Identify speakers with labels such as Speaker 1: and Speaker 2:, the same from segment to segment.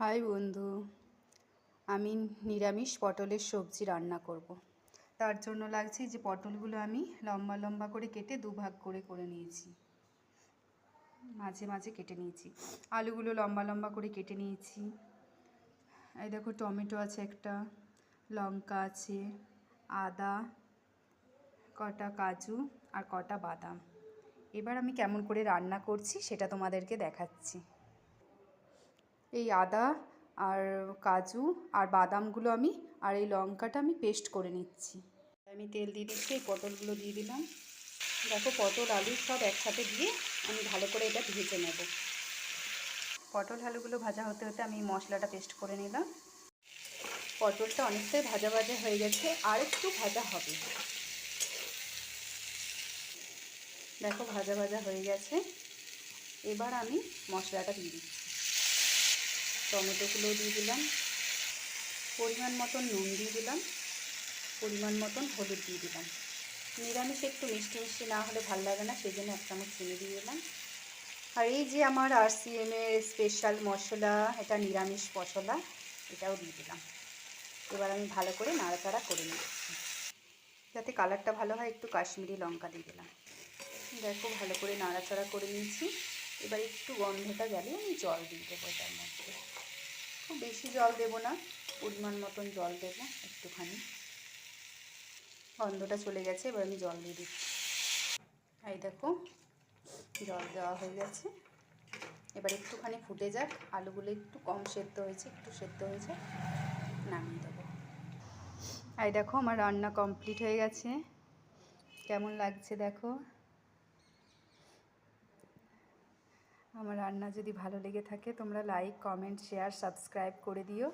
Speaker 1: High বন্ধু, আমি নিরামিষ পটলের সবজি রান্না করব। তার জন্য লাগছে যে পটলগুলো আমি লম্বা লম্বা করে কেটে দুভাগ করে করে নিয়েছি। মাঝে মাঝে কেটে নিয়েছি। আলুগুলো লম্বা লম্বা করে কেটে নিয়েছি। এই দেখো টমেটো আছে একটা, লঙ্কা আছে, আদা, কটা কাজু আর কটা বাদাম। এবার আমি কেমন করে রান্না করছি সেটা তোমাদেরকে দেখাচ্ছি। এই আদা আর কাজু আর বাদামগুলো আমি আর এই লঙ্কাটা আমি পেস্ট করে নিচ্ছি। আমি তেল দিয়ে দিচ্ছি, এই পটলগুলো দিয়ে দিলাম। দেখো পটল, আলু সব একসাথে দিয়ে আমি ভালো করে এটা ভেজে নেব। পটল, আলুগুলো ভাজা হতে হতে আমি মশলাটা পেস্ট করে নিলাম। পটলটা অনেকটাই ভাজা ভাজা হয়ে গেছে, আর একটু ভাজা হবে। দেখো ভাজা ভাজা হয়ে গেছে। এবার আমি মশলাটা দিয়ে দিচ্ছি। টমেটোগুলো দিয়ে দিলাম। পরিমাণ মতন নুন দিয়ে দিলাম। পরিমাণ মতন হলুদ দিয়ে দিলাম। নিরামিষ একটু মিষ্টি মিষ্টি না হলে ভালো লাগে না, সেই জন্য এক চামচ চিনি দিয়ে দিলাম। আর এই যে আমার আর সি এমের স্পেশাল মশলা, এটা নিরামিষ মশলা, এটাও দিয়ে দিলাম। এবার আমি ভালো করে নাড়াচাড়া করে নিচ্ছি। যাতে কালারটা ভালো হয়, একটু কাশ্মীরি লঙ্কা দিয়ে দিলাম। দেখো, ভালো করে নাড়াচাড়া করে নিয়েছি। এবার একটু গন্ধটা গেলে আমি জল দিয়ে দেবো এটার মধ্যে। খুব বেশি জল দেবো না, পরিমাণ মতন জল দেবো একটুখানি। গন্ধটা চলে গেছে, এবার আমি জল দিয়ে দিচ্ছি। এই দেখো, জল দেওয়া হয়ে গেছে। এবার একটুখানি ফুটে যাক, আলুগুলো একটু কম সেদ্ধ হয়েছে, একটু সেদ্ধ হয়েছে, নামিয়ে দেবো। এই দেখো, আমার রান্না কমপ্লিট হয়ে গেছে। কেমন লাগছে দেখো? আমার রান্না যদি ভালো লেগে থাকে, তোমরা লাইক কমেন্ট শেয়ার সাবস্ক্রাইব করে দিও।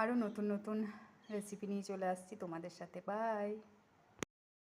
Speaker 1: আরও নতুন নতুন রেসিপি নিয়ে চলে আসছি তোমাদের সাথে। বাই